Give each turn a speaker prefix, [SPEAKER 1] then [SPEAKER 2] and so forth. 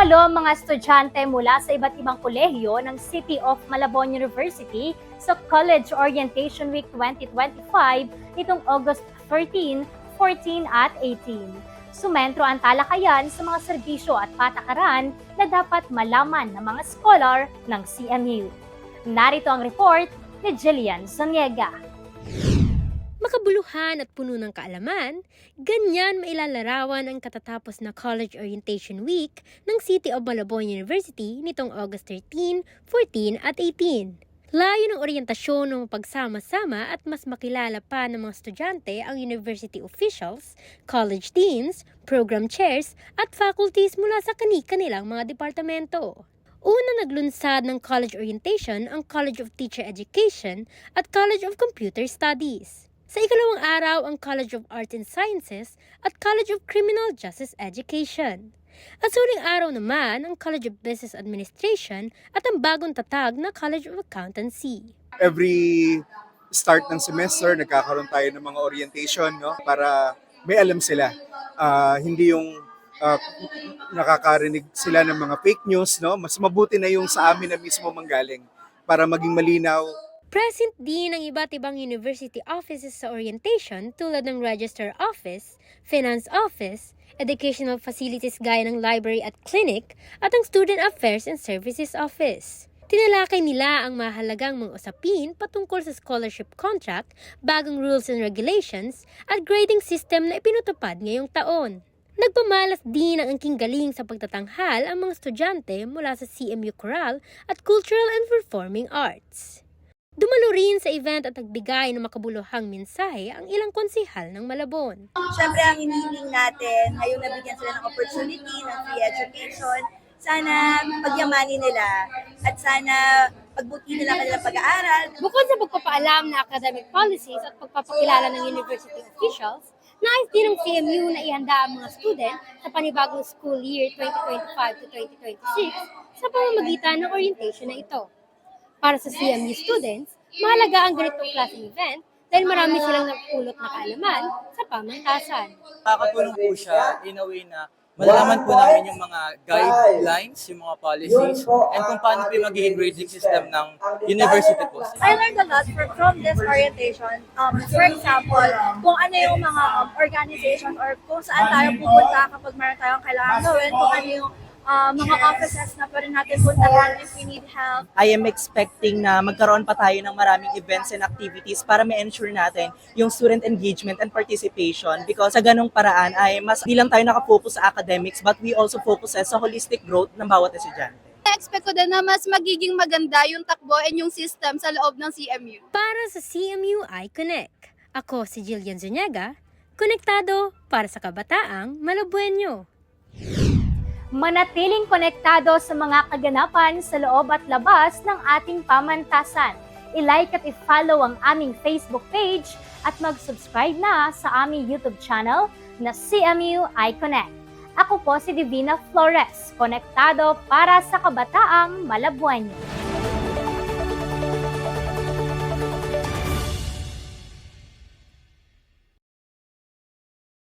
[SPEAKER 1] Dumalo mga estudyante mula sa iba't ibang kolehiyo ng City of Malabon University sa College Orientation Week 2025 nitong August 13, 14 at 18. Sumentro ang talakayan sa mga serbisyo at patakaran na dapat malaman ng mga scholar ng CMU. Narito ang report ni Jillian Soniega.
[SPEAKER 2] Makabuluhan at puno ng kaalaman, ganyan mailalarawan ang katatapos na College Orientation Week ng City of Malabon University nitong August 13, 14 at 18. Layo ng oryentasyon ng pagsama-sama at mas makilala pa ng mga estudyante ang university officials, college deans, program chairs at faculties mula sa kani-kanilang mga departamento. Una naglunsad ng college orientation ang College of Teacher Education at College of Computer Studies. Sa ikalawang araw ang College of Arts and Sciences at College of Criminal Justice Education. At sa huling araw naman ang College of Business Administration at ang bagong tatag na College of Accountancy.
[SPEAKER 3] every start ng semester, nagkakaroon tayo ng mga orientation, no? Para may alam sila. Ah, hindi yung ah, nakakarinig sila ng mga fake news, no? Mas mabuti na yung sa amin na mismo manggaling para maging malinaw
[SPEAKER 2] Present din ang iba't ibang university offices sa orientation tulad ng Register Office, Finance Office, Educational Facilities gaya ng library at clinic, at ang Student Affairs and Services Office. Tinalakay nila ang mahalagang mga usapin patungkol sa scholarship contract, bagong rules and regulations, at grading system na ipinutupad ngayong taon. Nagpamalas din ang angking galing sa pagtatanghal ang mga estudyante mula sa CMU Chorale at Cultural and Performing Arts. Dumalo rin sa event at nagbigay ng makabuluhang mensahe ang ilang konsihal ng Malabon.
[SPEAKER 4] Siyempre, ang hinihiling natin, ngayong nabigyan sila ng opportunity ng free education, sana pagyamanin nila at sana pagbuti nila ang kanilang pag-aaral.
[SPEAKER 2] Bukod sa pagpapaalam na academic policies at pagpapakilala ng university officials, nais din ng CMU na ihanda ang mga student sa panibagong school year 2025 to 2026 sa pamamagitan ng orientation na ito. Para sa CMU students, mahalaga ang ganitong klaseng event dahil marami silang napulot na kaalaman sa pamantasan.
[SPEAKER 5] Nakakatulong po siya in a way na malalaman po namin yung mga guidelines, yung mga policies, and kung paano po yung magiging grading system ng university po.
[SPEAKER 4] I learned a lot from, from this orientation. Um, for example, kung ano yung mga um, organizations or kung saan tayo pupunta kapag meron tayong kailangan gawin, kung ano yung uh, mga offices na pwede natin puntahan if we need help.
[SPEAKER 6] I am expecting na magkaroon pa tayo ng maraming events and activities para ma-ensure natin yung student engagement and participation because sa ganong paraan ay mas di lang tayo nakafocus sa academics but we also focus sa holistic growth ng bawat estudyante.
[SPEAKER 7] expect ko din na mas magiging maganda yung takbo and yung system sa loob ng CMU.
[SPEAKER 2] Para sa CMU iConnect, ako si Jillian Zuniaga, konektado para sa kabataang Malabuenyo.
[SPEAKER 1] Manatiling konektado sa mga kaganapan sa loob at labas ng ating pamantasan. I-like at i-follow ang aming Facebook page at mag-subscribe na sa aming YouTube channel na CMU iConnect. Ako po si Divina Flores, konektado para sa kabataang Malabuenyo.